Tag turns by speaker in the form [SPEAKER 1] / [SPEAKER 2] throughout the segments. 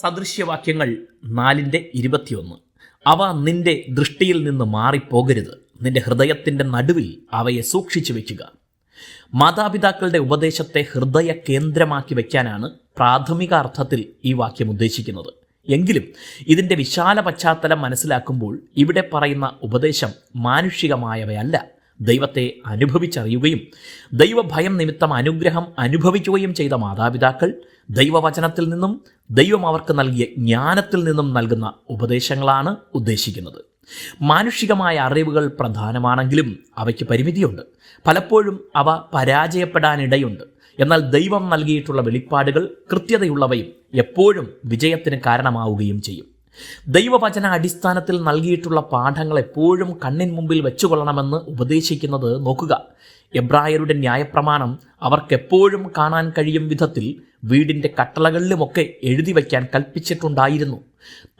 [SPEAKER 1] സദൃശ്യവാക്യങ്ങൾ നാലിന്റെ ഇരുപത്തിയൊന്ന്. അവ നിന്റെ ദൃഷ്ടിയിൽ നിന്ന് മാറിപ്പോകരുത്. നിന്റെ ഹൃദയത്തിന്റെ നടുവിൽ അവയെ സൂക്ഷിച്ചു വയ്ക്കുക. മാതാപിതാക്കളുടെ ഉപദേശത്തെ ഹൃദയ കേന്ദ്രമാക്കി വയ്ക്കാനാണ് പ്രാഥമിക അർത്ഥത്തിൽ ഈ വാക്യം ഉദ്ദേശിക്കുന്നത്. എങ്കിലും ഇതിന്റെ വിശാല പശ്ചാത്തലം മനസ്സിലാക്കുമ്പോൾ ഇവിടെ പറയുന്ന ഉപദേശം മാനുഷികമായവയല്ല. ദൈവത്തെ അനുഭവിച്ചറിയുകയും ദൈവഭയം നിമിത്തം അനുഗ്രഹം അനുഭവിക്കുകയും ചെയ്ത മാതാപിതാക്കൾ ദൈവവചനത്തിൽ നിന്നും ദൈവം അവർക്ക് നൽകിയ ജ്ഞാനത്തിൽ നിന്നും നൽകുന്ന ഉപദേശങ്ങളാണ് ഉദ്ദേശിക്കുന്നത്. മാനുഷികമായ അറിവുകൾ പ്രധാനമാണെങ്കിലും അവയ്ക്ക് പരിമിതിയുണ്ട്. പലപ്പോഴും അവ പരാജയപ്പെടാനിടയുണ്ട്. എന്നാൽ ദൈവം നൽകിയിട്ടുള്ള വെളിപ്പാടുകൾ കൃത്യതയുള്ളവയും എപ്പോഴും വിജയത്തിന് കാരണമാവുകയും ചെയ്യും. ദൈവവചന അടിസ്ഥാനത്തിൽ നൽകിയിട്ടുള്ള പാഠങ്ങൾ എപ്പോഴും കണ്ണിൻ മുമ്പിൽ വെച്ചുകൊള്ളണമെന്ന് ഉപദേശിക്കുന്നത് നോക്കുക. എബ്രായരുടെ ന്യായപ്രമാണം അവർക്കെപ്പോഴും കാണാൻ കഴിയും വിധത്തിൽ വീടിന്റെ കട്ടളകളിലുമൊക്കെ എഴുതി വയ്ക്കാൻ കൽപ്പിച്ചിട്ടുണ്ടായിരുന്നു.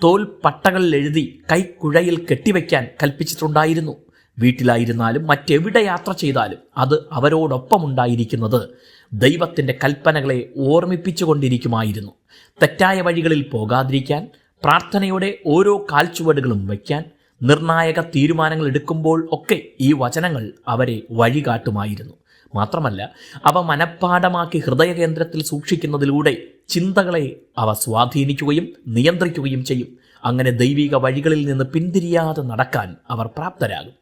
[SPEAKER 1] തോൽ പട്ടകളിൽ എഴുതി കൈക്കുഴയിൽ കെട്ടിവയ്ക്കാൻ കൽപ്പിച്ചിട്ടുണ്ടായിരുന്നു. വീട്ടിലായിരുന്നാലും മറ്റെവിടെ യാത്ര ചെയ്താലും അത് അവരോടൊപ്പം അവരോടൊപ്പമുണ്ടായിരിക്കുന്നത് ദൈവത്തിന്റെ കൽപ്പനകളെ ഓർമ്മിപ്പിച്ചുകൊണ്ടിരിക്കുമായിരുന്നു. തെറ്റായ വഴികളിൽ പോകാതിരിക്കാൻ പ്രാർത്ഥനയോടെ ഓരോ കാൽച്ചുവടുകളും വയ്ക്കാൻ നിർണായക തീരുമാനങ്ങൾ എടുക്കുമ്പോൾ ഒക്കെ ഈ വചനങ്ങൾ അവരെ വഴികാട്ടുമായിരുന്നു. മാത്രമല്ല അവ മനഃപ്പാഠമാക്കി ഹൃദയകേന്ദ്രത്തിൽ സൂക്ഷിക്കുന്നതിലൂടെ ചിന്തകളെ അവ സ്വാധീനിക്കുകയും നിയന്ത്രിക്കുകയും ചെയ്യും. അങ്ങനെ ദൈവിക വഴികളിൽ നിന്ന് പിന്തിരിയാതെ നടക്കാൻ അവർ പ്രാപ്തരാകും.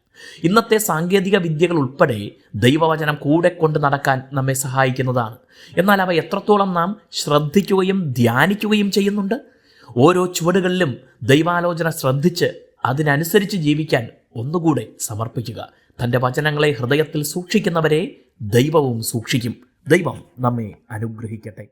[SPEAKER 1] ഇന്നത്തെ സാങ്കേതിക വിദ്യകൾ ഉൾപ്പെടെ ദൈവവചനം കൂടെ കൊണ്ട് നടക്കാൻ നമ്മെ സഹായിക്കുന്നതാണ്. എന്നാൽ അവ എത്രത്തോളം നാം ശ്രദ്ധിക്കുകയും ധ്യാനിക്കുകയും ചെയ്യുന്നുണ്ട്? ഓരോ ചുവടുകളിലും ദൈവാലോചന ശ്രദ്ധിച്ച് അതിനനുസരിച്ച് ജീവിക്കാൻ ഒന്നുകൂടെ സമർപ്പിക്കുക. തന്റെ വചനങ്ങളെ ഹൃദയത്തിൽ സൂക്ഷിക്കുന്നവരെ ദൈവവും സൂക്ഷിക്കും. ദൈവം നമ്മെ അനുഗ്രഹിക്കട്ടെ.